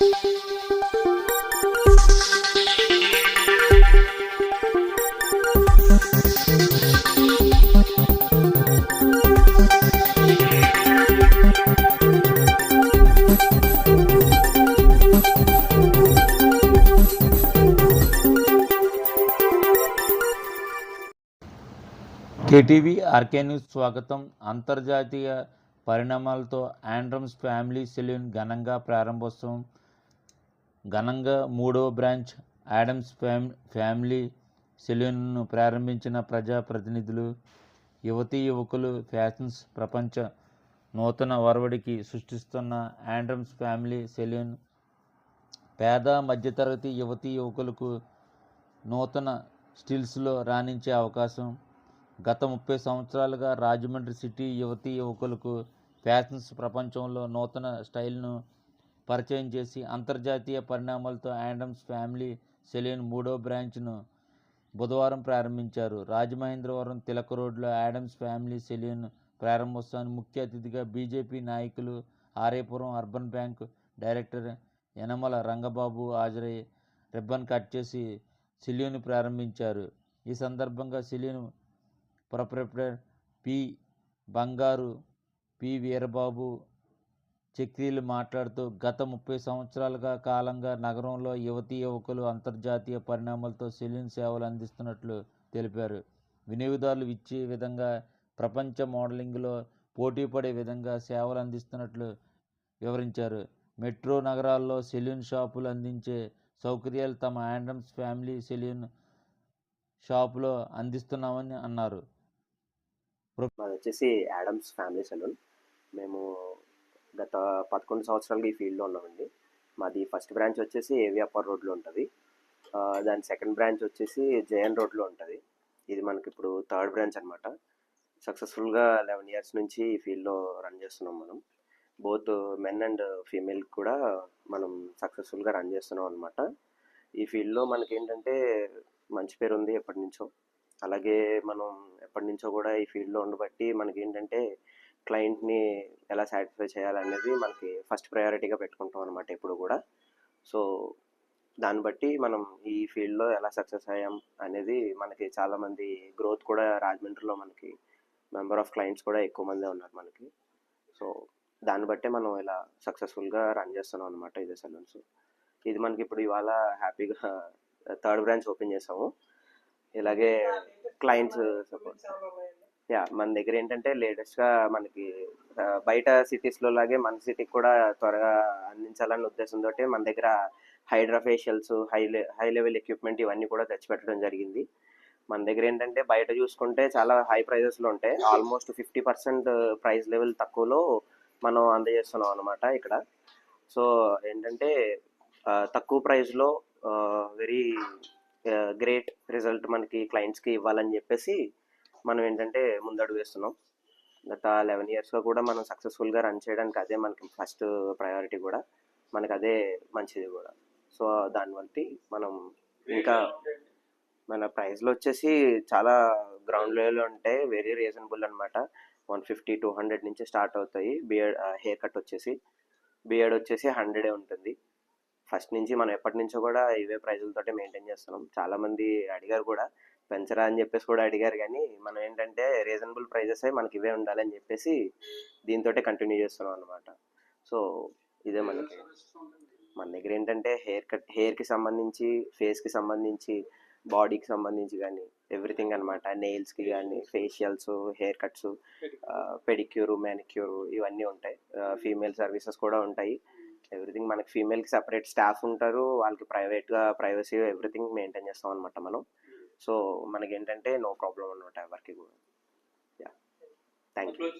KTV RK news స్వాగతం. అంతర్జాతీయ పరిణామాలతో ఆండ్రమ్స్ ఫ్యామిలీ సెలూన్ ఘనంగా ప్రారంభోత్సవం. ఘనంగా మూడవ బ్రాంచ్ యాడమ్స్ ఫ్యామ్ ఫ్యామిలీ సెలూన్ను ప్రారంభించిన ప్రజాప్రతినిధులు యువతీ యువకులు ఫ్యాషన్స్ ప్రపంచ నూతన ఒరవడికి సృష్టిస్తున్న యాండ్రమ్స్ ఫ్యామిలీ సెలూన్. పేద మధ్యతరగతి యువతీ యువకులకు నూతన స్టిల్స్లో రాణించే అవకాశం. గత ముప్పై సంవత్సరాలుగా రాజమండ్రి సిటీ యువతీ యువకులకు ఫ్యాషన్స్ ప్రపంచంలో నూతన స్టైల్ను పరిచయం చేసి అంతర్జాతీయ పరిణామాలతో యాండమ్స్ ఫ్యామిలీ సెలూన్ మూడో బ్రాంచ్ను బుధవారం ప్రారంభించారు. రాజమహేంద్రవరం తిలక రోడ్లో యాడమ్స్ ఫ్యామిలీ సెలూన్ ప్రారంభోత్సవానికి ముఖ్య అతిథిగా బీజేపీ నాయకులు Aryapuram urban bank director Yanamala Rangababu హాజరై రిబ్బన్ కట్ చేసి సెలూన్ ప్రారంభించారు. ఈ సందర్భంగా saloon proprietor P Bangaru P Veerababu చక్రీలు మాట్లాడుతూ గత ముప్పై సంవత్సరాలుగా కాలంగా నగరంలో యువతీ యువకులు అంతర్జాతీయ పరిణామాలతో సెలూన్ సేవలు అందిస్తున్నట్లు తెలిపారు. వినియోగదారులు ఇచ్చే విధంగా ప్రపంచ మోడలింగ్లో పోటీ పడే విధంగా సేవలు అందిస్తున్నట్లు వివరించారు. మెట్రో నగరాల్లో సెలూన్ షాపులు అందించే సౌకర్యాలు తమ ఆండ్రమ్స్ ఫ్యామిలీ సెలూన్ షాపులో అందిస్తున్నామని అన్నారు. వచ్చేసి యాడమ్స్ ఫ్యామిలీ సెలూన్. మేము గత పదకొండు సంవత్సరాలుగా ఈ ఫీల్డ్లో ఉన్నామండి. మాది ఫస్ట్ బ్రాంచ్ వచ్చేసి ఏవి అప్పర్ రోడ్లో ఉంటుంది. దాని సెకండ్ బ్రాంచ్ వచ్చేసి జేఎన్ రోడ్లో ఉంటుంది. ఇది మనకి ఇప్పుడు థర్డ్ బ్రాంచ్ అనమాట సక్సెస్ఫుల్గా లెవెన్ ఇయర్స్ నుంచి ఈ ఫీల్డ్లో రన్ చేస్తున్నాం మనం. బోత్ మెన్ అండ్ ఫీమేల్ కూడా మనం సక్సెస్ఫుల్గా రన్ చేస్తున్నాం అనమాట ఈ ఫీల్డ్లో మనకి ఏంటంటే మంచి పేరు ఉంది ఎప్పటి నుంచో. అలాగే మనం ఎప్పటి నుంచో కూడా ఈ ఫీల్డ్లో ఉండబట్టి మనకి ఏంటంటే క్లయింట్ని ఎలా సాటిస్ఫై చేయాలనేది మనకి ఫస్ట్ ప్రయారిటీగా పెట్టుకుంటాం అనమాట ఎప్పుడు కూడా. సో దాన్ని బట్టి మనం ఈ ఫీల్డ్లో ఎలా సక్సెస్ అయ్యాం అనేది మనకి చాలామంది గ్రోత్ కూడా రాజమండ్రిలో మనకి మెంబర్ ఆఫ్ క్లయింట్స్ కూడా ఎక్కువ మందే ఉన్నారు మనకి. సో దాన్ని బట్టే మనం ఇలా సక్సెస్ఫుల్గా రన్ చేస్తున్నాం అనమాట ఇదే సెలూన్స్. ఇది మనకి ఇప్పుడు ఇవాళ హ్యాపీగా థర్డ్ బ్రాంచ్ ఓపెన్ చేసాము. ఇలాగే క్లయింట్స్ సపోర్ట్. యా మన దగ్గర ఏంటంటే లేటెస్ట్గా మనకి బయట బయట సిటీస్లో లాగే మన సిటీకి కూడా త్వరగా అందించాలన్న ఉద్దేశంతో మన దగ్గర hydra facials high high level equipment ఇవన్నీ కూడా తెచ్చిపెట్టడం జరిగింది. మన దగ్గర ఏంటంటే బయట చూసుకుంటే చాలా హై ప్రైజెస్లో ఉంటాయి. Almost fifty percent price level తక్కువలో మనం అందజేస్తున్నాం అనమాట ఇక్కడ. సో ఏంటంటే తక్కువ ప్రైస్లో వెరీ గ్రేట్ రిజల్ట్ మనకి క్లయింట్స్కి ఇవ్వాలని చెప్పేసి మనం ఏంటంటే ముందడుగు వేస్తున్నాం. గత లెవెన్ ఇయర్స్గా కూడా మనం సక్సెస్ఫుల్గా రన్ చేయడానికి అదే మనకి ఫస్ట్ ప్రయారిటీ కూడా. మనకి అదే మంచిది కూడా. సో దాన్ని బట్టి మనం ఇంకా మన ప్రైస్లో వచ్చేసి చాలా గ్రౌండ్ లెవెల్లో ఉంటాయి వెరీ రీజనబుల్ అనమాట వన్ ఫిఫ్టీ టూ హండ్రెడ్ నుంచి స్టార్ట్ అవుతాయి. బియర్డ్ హెయిర్ కట్ వచ్చేసి. బియర్డ్ వచ్చేసి హండ్రెడే ఉంటుంది. ఫస్ట్ నుంచి మనం ఎప్పటి నుంచో కూడా ఇవే ప్రైజులతోటే మెయింటైన్ చేస్తున్నాం. చాలామంది అడిగారు కూడా. పెంచరా అని చెప్పేసి కూడా అడిగారు. కానీ మనం ఏంటంటే రీజనబుల్ ప్రైజెస్ మనకి ఇవే ఉండాలని చెప్పేసి దీంతో కంటిన్యూ చేస్తున్నాం అనమాట సో ఇదే మనకి. మన దగ్గర ఏంటంటే హెయిర్ కట్ హెయిర్కి సంబంధించి ఫేస్కి సంబంధించి బాడీకి సంబంధించి కానీ ఎవ్రీథింగ్ అనమాట నెయిల్స్కి కానీ facials hair cuts pedicure manicure ఇవన్నీ ఉంటాయి. ఫీమేల్ సర్వీసెస్ కూడా ఉంటాయి. ఎవ్రీథింగ్ మనకి ఫీమేల్కి సపరేట్ స్టాఫ్ ఉంటారు. వాళ్ళకి ప్రైవేట్గా ప్రైవసీ ఎవ్రీథింగ్ మెయింటైన్ చేస్తాం అనమాట మనం. సో మనకి ఏంటంటే నో ప్రాబ్లం అనమాట ఎవరికి కూడా. యా. Thank you